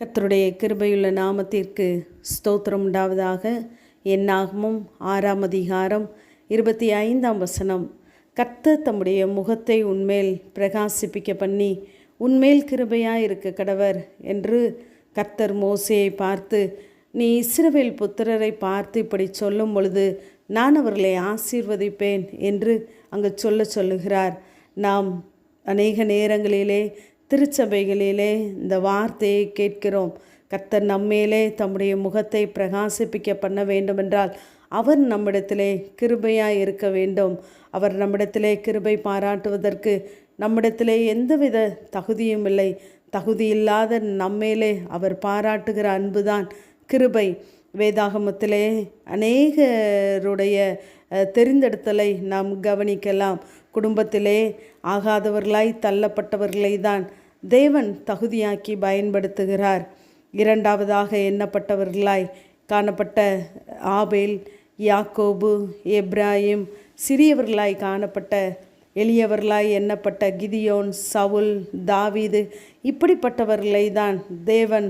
கர்த்தருடைய கிருபையுள்ள நாமத்திற்கு ஸ்தோத்திரம் உண்டாவதாக. என்னாகமும் ஆறாம் அதிகாரம் இருபத்தி ஐந்தாம் வசனம். கர்த்தர் தம்முடைய முகத்தை உன்மேல் பிரகாசிப்பிக்க பண்ணி உன்மேல் கிருபையாக இருக்க கடவர் என்று கர்த்தர் மோசையை பார்த்து நீ இஸ்ரவேல் புத்திரரை பார்த்து இப்படி சொல்லும் பொழுது நான் அவர்களை ஆசீர்வதிப்பேன் என்று அங்கு சொல்ல சொல்லுகிறார். நாம் அநேக நேரங்களிலே திருச்சபைகளிலே இந்த வார்த்தையை கேட்கிறோம். கர்த்தர் நம்மேலே தம்முடைய முகத்தை பிரகாசிப்பிக்க பண்ண வேண்டுமென்றால் அவர் நம்மிடத்திலே கிருபையாக இருக்க வேண்டும். அவர் நம்மிடத்திலே கிருபை பாராட்டுவதற்கு நம்மிடத்திலே எந்தவித தகுதியும் இல்லை. தகுதி இல்லாத நம்மேலே அவர் பாராட்டுகிற அன்புதான் கிருபை. வேதாகமத்திலே அநேகருடைய தெரிந்தெடுத்தலை நாம் கவனிக்கலாம். குடும்பத்திலே ஆகாதவர்களாய் தள்ளப்பட்டவர்களை தான் தேவன் தகுதியாக்கி பயன்படுத்துகிறார். இரண்டாவதாக எண்ணப்பட்டவர்களாய் காணப்பட்ட ஆபேல் யாக்கோபு எப்ராஹிம் சிறியவர்களாய் காணப்பட்ட எளியவர்களாய் எண்ணப்பட்ட கிதியோன் சவுல் தாவீது இப்படிப்பட்டவர்களை தான் தேவன்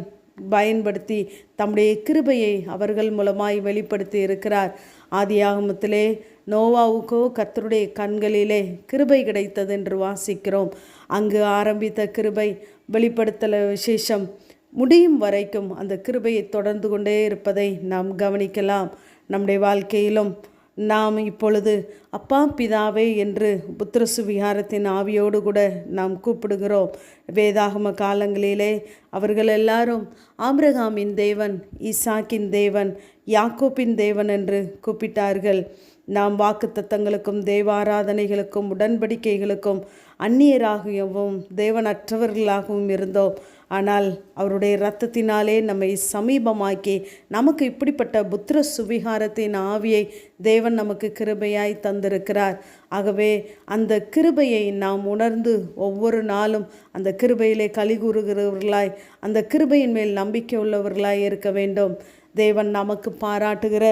பயன்படுத்தி தம்முடைய கிருபையை அவர்கள் மூலமாய் வெளிப்படுத்தி இருக்கிறார். ஆதியாகமத்திலே நோவாவுக்கோ கத்தருடைய கண்களிலே கிருபை கிடைத்தது என்று வாசிக்கிறோம். அங்கு ஆரம்பித்த கிருபை வெளிப்படுத்தல விசேஷம் முடியும் வரைக்கும் அந்த கிருபையை தொடர்ந்து கொண்டே இருப்பதை நாம் கவனிக்கலாம். நம்முடைய வாழ்க்கையிலும் நாம் இப்பொழுது அப்பா பிதாவே என்று புத்திரசு விகாரத்தின் ஆவியோடு கூட நாம் கூப்பிடுகிறோம். வேதாகம காலங்களிலே அவர்கள் எல்லாரும் ஆம்ரகாமின் தேவன் ஈசாக்கின் தேவன் யாக்கோப்பின் தேவன் என்று கூப்பிட்டார்கள். நாம் வாக்குத்தத்தங்களுக்கும் தேவாராதனைகளுக்கும் உடன்படிக்கைகளுக்கும் அந்நியராகவும் தேவனற்றவர்களாகவும் இருந்தோம். ஆனால் அவருடைய இரத்தத்தினாலே நம்மை சமீபமாக்கி நமக்கு இப்படிப்பட்ட புத்திர சுவிகாரத்தின் ஆவியை தேவன் நமக்கு கிருபையாய் தந்திருக்கிறார். ஆகவே அந்த கிருபையை நாம் உணர்ந்து ஒவ்வொரு நாளும் அந்த கிருபையிலே களி கூறுகிறவர்களாய் அந்த கிருபையின் மேல் நம்பிக்கை உள்ளவர்களாய் இருக்க வேண்டும். தேவன் நமக்கு பாராட்டுகிற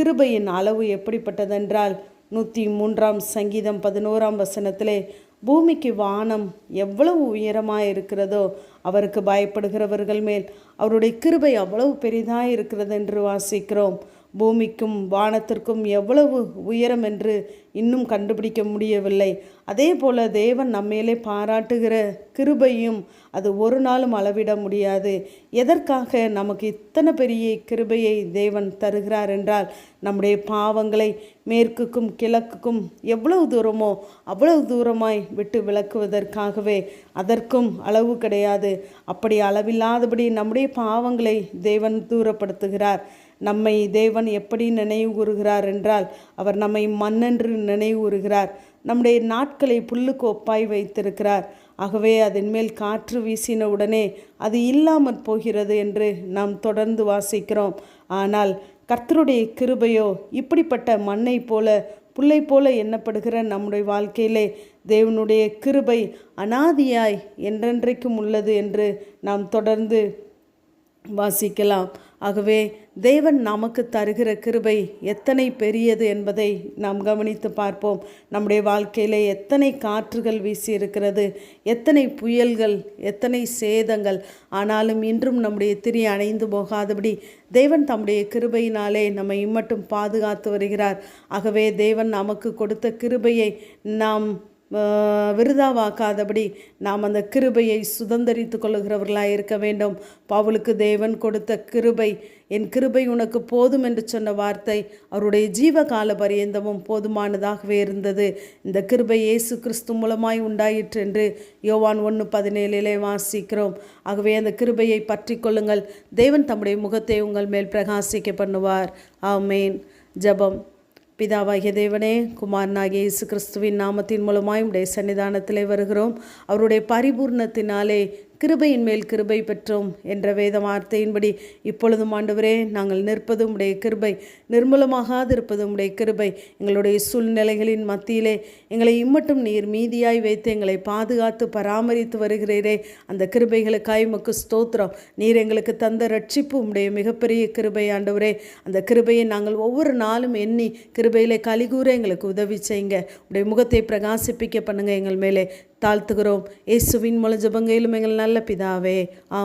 கிருபையின் அளவு எப்படிப்பட்டதென்றால் நூற்றி மூன்றாம் சங்கீதம் பதினோராம் வசனத்திலே பூமிக்கு வானம் எவ்வளவு உயரமாக இருக்கிறதோ அவருக்கு பயப்படுகிறவர்கள் மேல் அவருடைய கிருபை அவ்வளவு பெரிதாக இருக்கிறது என்று வாசிக்கிறோம். பூமிக்கும் வானத்திற்கும் எவ்வளவு உயரம் என்று இன்னும் கண்டுபிடிக்க முடியவில்லை. அதே போல தேவன் நம்மேலே பாராட்டுகிற கிருபையும் அது ஒரு நாளும் அளவிட முடியாது. எதற்காக நமக்கு இத்தனை பெரிய கிருபையை தேவன் தருகிறார் என்றால் நம்முடைய பாவங்களை மேற்குக்கும் கிழக்குக்கும் எவ்வளவு தூரமோ அவ்வளவு தூரமாய் விட்டு விளக்குவதற்காகவே அதற்கும் அளவு கிடையாது. அப்படி அளவில்லாதபடி நம்முடைய பாவங்களை தேவன் தூரப்படுத்துகிறார். நம்மை தேவன் எப்படி நினைவு கூறுகிறார் என்றால் அவர் நம்மை மண்ணென்று நினைவு கூறுகிறார் நம்முடைய நாட்களை புல்லுக்கு ஒப்பாய் வைத்திருக்கிறார். ஆகவே அதன் மேல் காற்று வீசின உடனே அது இல்லாமற் போகிறது என்று நாம் தொடர்ந்து வாசிக்கிறோம். ஆனால் கர்த்தருடைய கிருபையோ இப்படிப்பட்ட மண்ணை போல புல்லை போல எண்ணப்படுகிற நம்முடைய வாழ்க்கையிலே தேவனுடைய கிருபை அனாதியாய் என்றென்றைக்கும் உள்ளது என்று நாம் தொடர்ந்து வாசிக்கலாம். ஆகவே தேவன் நமக்கு தருகிற கிருபை எத்தனை பெரியது என்பதை நாம் கவனித்து பார்ப்போம். நம்முடைய வாழ்க்கையிலே எத்தனை காற்றுகள் வீசி இருக்கிறது எத்தனை புயல்கள் எத்தனை சேதங்கள். ஆனாலும் இன்றும் நம்முடைய திரி அணைந்து போகாதபடி தேவன் தம்முடைய கிருபையினாலே நம்மை இம்மட்டும் பாதுகாத்து வருகிறார். ஆகவே தேவன் நமக்கு கொடுத்த கிருபையை நாம் விருதாவாக்காதபடி நாம் அந்த கிருபையை சுதந்திரித்து கொள்ளுகிறவர்களாக இருக்க வேண்டும். பவுலுக்கு தேவன் கொடுத்த கிருபை என் கிருபை உனக்கு போதும் என்று சொன்ன வார்த்தை அவருடைய ஜீவகால பரியந்தமும் போதுமானதாகவே இருந்தது. இந்த கிருபை இயேசு கிறிஸ்து மூலமாய் உண்டாயிற்று என்று யோவான் ஒன்று பதினேழிலே வாசிக்கிறோம். ஆகவே அந்த கிருபையை பற்றி கொள்ளுங்கள். தேவன் தம்முடைய முகத்தை உங்கள் மேல் பிரகாசிக்க பண்ணுவார். ஆமேன். ஜெபம். பிதாவாகிய தேவனே குமாரனாகிய இயேசு கிறிஸ்துவின் நாமத்தின் மூலமாய் உடைய சன்னிதானத்திலே வருகிறோம். அவருடைய பரிபூர்ணத்தினாலே கிருபையின் மேல் கிருபை பெற்றோம் என்ற வேத வார்த்தையின்படி இப்பொழுதும் ஆண்டவரே நாங்கள் நிற்பதும் உடைய கிருபை நிர்மூலமாகாது இருப்பதும் உடைய கிருபை. எங்களுடைய சூழ்நிலைகளின் மத்தியிலே எங்களை இம்மட்டும் நீர் மீதியாய் வைத்து எங்களை பாதுகாத்து பராமரித்து வருகிறீரே. அந்த கிருபைகளுக்காய் உமக்கு ஸ்தோத்திரம். நீர் எங்களுக்கு தந்த ரட்சிப்பு உடைய மிகப்பெரிய கிருபை ஆண்டவரே. அந்த கிருபையை நாங்கள் ஒவ்வொரு நாளும் எண்ணி கிருபையிலே கலிகூற எங்களுக்கு உதவி செய்யுங்க. உடைய முகத்தை பிரகாசிப்பிக்க பண்ணுங்க எங்கள் மேலே. தாழ்த்துகிறோம். இயேசுவின் மூல ஜபங்கையிலும் எங்கள் நல்ல பிதாவே. ஆம்